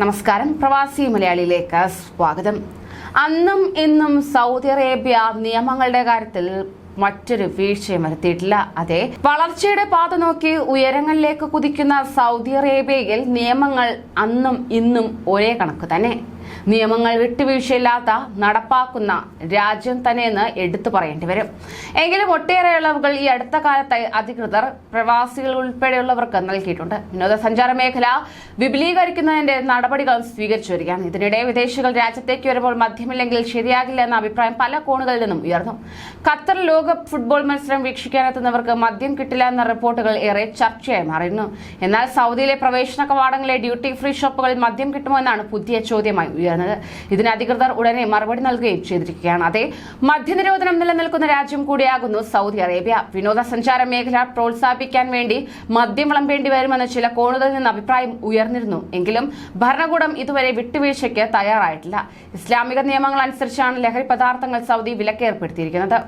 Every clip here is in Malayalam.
നമസ്കാരം. പ്രവാസി മലയാളിയിലേക്ക് സ്വാഗതം. അന്നും ഇന്നും സൗദി അറേബ്യ നിയമങ്ങളുടെ കാര്യത്തിൽ മറ്റൊരു വീഴ്ചയും വരുത്തിയിട്ടില്ല. അതെ വളർച്ചയുടെ പാത നോക്കി ഉയരങ്ങളിലേക്ക് കുതിക്കുന്ന സൗദി അറേബ്യയിൽ നിയമങ്ങൾ അന്നും ഇന്നും ഒരേ കണക്ക് തന്നെ. നിയമങ്ങൾ വിട്ടുവീഴ്ചയില്ലാത്ത നടപ്പാക്കുന്ന രാജ്യം തന്നെയെന്ന് എടുത്തു പറയേണ്ടി വരും. എങ്കിലും ഒട്ടേറെ ഇളവുകൾ ഈ അടുത്ത കാലത്തായി അധികൃതർ പ്രവാസികൾ ഉൾപ്പെടെയുള്ളവർക്ക് നൽകിയിട്ടുണ്ട്. വിനോദസഞ്ചാര മേഖല വിപുലീകരിക്കുന്നതിന്റെ നടപടികൾ സ്വീകരിച്ചു വരികയാണ്. ഇതിനിടെ വിദേശികൾ രാജ്യത്തേക്ക് വരുമ്പോൾ മദ്യമില്ലെങ്കിൽ ശരിയാകില്ല എന്ന അഭിപ്രായം പല കോണുകളിൽ നിന്നും ഉയർന്നു. ഖത്തർ ലോക ഫുട്ബോൾ മത്സരം വീക്ഷിക്കാനെത്തുന്നവർക്ക് മദ്യം കിട്ടില്ല എന്ന റിപ്പോർട്ടുകൾ ഏറെ ചർച്ചയായി മാറിയിരുന്നു. എന്നാൽ സൗദിയിലെ പ്രവേശന കവാടങ്ങളിലെ ഡ്യൂട്ടി ഫ്രീ ഷോപ്പുകളിൽ മദ്യം കിട്ടുമോ എന്നാണ് പുതിയ ചോദ്യമായി ഉയർന്നത്. ഇതിന് അധികൃതർ ഉടനെ മറുപടി നൽകുകയും ചെയ്തിരിക്കുകയാണ്. അതെ മദ്യനിരോധനം നിലനിൽക്കുന്ന രാജ്യം കൂടിയാകുന്നു സൗദി അറേബ്യ. വിനോദസഞ്ചാര മേഖല പ്രോത്സാഹിപ്പിക്കാൻ വേണ്ടി മദ്യം വിളമ്പേണ്ടി വരുമെന്ന് ചില കോണുകളിൽ നിന്ന് അഭിപ്രായം ഉയർന്നിരുന്നു. എങ്കിലും ഭരണകൂടം ഇതുവരെ വിട്ടുവീഴ്ചയ്ക്ക് തയ്യാറായിട്ടില്ല. ഇസ്ലാമിക നിയമങ്ങൾ അനുസരിച്ചാണ് ലഹരി പദാർത്ഥങ്ങൾ സൗദി വിലക്കേർപ്പെടുത്തിയിരിക്കുന്നത്.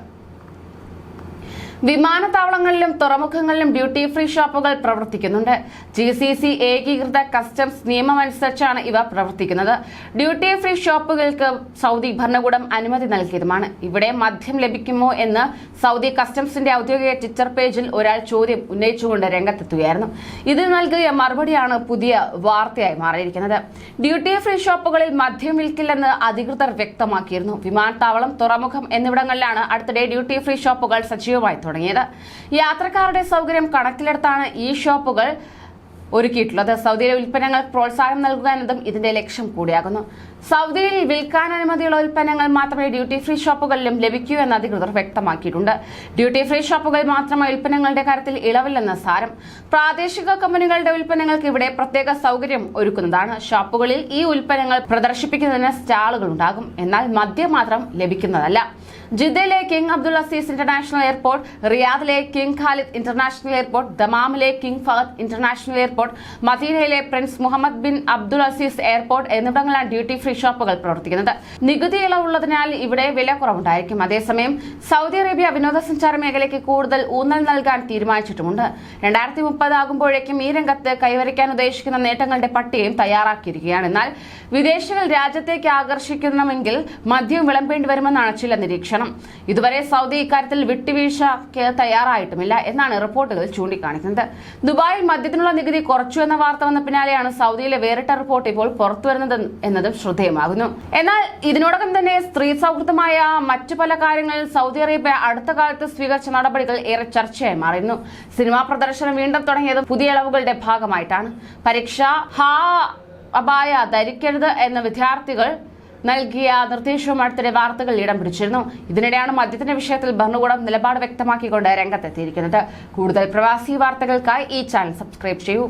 വിമാനത്താവളങ്ങളിലും തുറമുഖങ്ങളിലും ഡ്യൂട്ടി ഫ്രീ ഷോപ്പുകൾ പ്രവർത്തിക്കുന്നുണ്ട്. ജി സി സി ഏകീകൃത കസ്റ്റംസ് നിയമമനുസരിച്ചാണ് ഇവ പ്രവർത്തിക്കുന്നത്. ഡ്യൂട്ടി ഫ്രീ ഷോപ്പുകൾക്ക് സൗദി ഭരണകൂടം അനുമതി നൽകിയതുമാണ്. ഇവിടെ മദ്യം ലഭിക്കുമോ എന്ന് സൗദി കസ്റ്റംസിന്റെ ഔദ്യോഗിക ട്വിറ്റർ പേജിൽ ഒരാൾ ചോദ്യം ഉന്നയിച്ചുകൊണ്ട് രംഗത്തെത്തുകയായിരുന്നു. ഇതിന് നൽകിയ മറുപടിയാണ് പുതിയ വാർത്തയായി മാറിയിരിക്കുന്നത്. ഡ്യൂട്ടി ഫ്രീ ഷോപ്പുകളിൽ മദ്യം വിൽക്കില്ലെന്ന് അധികൃതർ വ്യക്തമാക്കിയിരുന്നു. വിമാനത്താവളം തുറമുഖം എന്നിവിടങ്ങളിലാണ് അടുത്തിടെ ഡ്യൂട്ടി ഫ്രീ ഷോപ്പുകൾ സജീവമായി തുടങ്ങിയത്. യാത്രക്കാരുടെ സൗകര്യം കണക്കിലെടുത്താണ് ഈ ഷോപ്പുകൾ ഒരുക്കിയിട്ടുള്ളത്. സൗദിയിലെ ഉൽപ്പന്നങ്ങൾ പ്രോത്സാഹനം നൽകുക എന്നതും ഇതിന്റെ ലക്ഷ്യം കൂടിയാകുന്നു. സൗദിയിൽ വിൽക്കാൻ അനുമതിയുള്ള ഉൽപ്പന്നങ്ങൾ മാത്രമേ ഡ്യൂട്ടി ഫ്രീ ഷോപ്പുകളിലും ലഭിക്കൂ എന്ന് അധികൃതർ വ്യക്തമാക്കിയിട്ടുണ്ട്. ഡ്യൂട്ടി ഫ്രീ ഷോപ്പുകൾ മാത്രമേ ഉൽപ്പന്നങ്ങളുടെ കാര്യത്തിൽ ഇളവില്ലെന്ന് സാരം. പ്രാദേശിക കമ്പനികളുടെ ഉൽപ്പന്നങ്ങൾക്ക് ഇവിടെ പ്രത്യേക സൗകര്യം ഒരുക്കുന്നതാണ്. ഷോപ്പുകളിൽ ഈ ഉൽപ്പന്നങ്ങൾ പ്രദർശിപ്പിക്കുന്നതിന് സ്റ്റാളുകൾ ഉണ്ടാകും എന്നാൽ മദ്യം മാത്രം ലഭിക്കുന്നതല്ല. ജിദ്ദയിലെ King Abdul Aziz International Airport റിയാദിലെ കിങ് ഖാലിദ് ഇന്റർനാഷണൽ എയർപോർട്ട് ദമാമിലെ കിങ് ഫഹദ് ഇന്റർനാഷണൽ എയർപോർട്ട് മദീനയിലെ Prince Muhammad bin Abdul Aziz Airport എന്നിവിടങ്ങളിലാണ് ഡ്യൂട്ടി ഫ്രീ ഷോപ്പുകൾ പ്രവർത്തിക്കുന്നത്. നികുതി ഇളവുള്ളതിനാൽ ഇവിടെ വില കുറവുണ്ടായിരിക്കും. അതേസമയം സൗദി അറേബ്യ വിനോദസഞ്ചാര മേഖലയ്ക്ക് കൂടുതൽ ഊന്നൽ നൽകാൻ തീരുമാനിച്ചിട്ടുമുണ്ട്. രണ്ടായിരത്തി മുപ്പത് ആകുമ്പോഴേക്കും ഈ രംഗത്ത് കൈവരിക്കാൻ ഉദ്ദേശിക്കുന്ന നേട്ടങ്ങളുടെ പട്ടികയും തയ്യാറാക്കിയിരിക്കുകയാണ്. എന്നാൽ വിദേശികൾ രാജ്യത്തേക്ക് ആകർഷിക്കണമെങ്കിൽ മദ്യം വിളമ്പേണ്ടി വരുമെന്നാണ് ചില നിരീക്ഷണം. ഇതുവരെ സൗദി ഇക്കാര്യത്തിൽ വിട്ടുവീഴ്ചയ്ക്ക് തയ്യാറായിട്ടുമില്ല എന്നാണ് റിപ്പോർട്ടുകൾ ചൂണ്ടിക്കാണിക്കുന്നത്. ദുബായിൽ മദ്യത്തിനുള്ള നികുതി കുറച്ചു എന്ന വാർത്ത വന്ന പിന്നാലെയാണ് സൗദിയിലെ വേറിട്ട റിപ്പോർട്ട് ഇപ്പോൾ പുറത്തുവരുന്നത് എന്നതും ശ്രദ്ധേയമാകുന്നു. എന്നാൽ ഇതിനോടകം തന്നെ സ്ത്രീ സൗഹൃദമായ മറ്റു പല കാര്യങ്ങളിൽ സൗദി അറേബ്യ അടുത്ത കാലത്ത് സ്വീകരിച്ച നടപടികൾ ഏറെ ചർച്ചയായി മാറിയിരുന്നു. സിനിമാ പ്രദർശനം വീണ്ടും തുടങ്ങിയത് പുതിയ ഇളവുകളുടെ ഭാഗമായിട്ടാണ്. പരീക്ഷ ഹാ അപായ ധരിക്കരുത് എന്ന വിദ്യാർത്ഥികൾ നൽകിയ നിർദ്ദേശവും അടുത്തിടെ വാർത്തകളിൽ ഇടം പിടിച്ചിരുന്നു. ഇതിനിടെയാണ് മദ്യത്തിന്റെ വിഷയത്തിൽ ഭരണകൂടം നിലപാട് വ്യക്തമാക്കിക്കൊണ്ട് രംഗത്തെത്തിയിരിക്കുന്നത്. കൂടുതൽ പ്രവാസി വാർത്തകൾക്കായി ഈ ചാനൽ സബ്സ്ക്രൈബ് ചെയ്യൂ.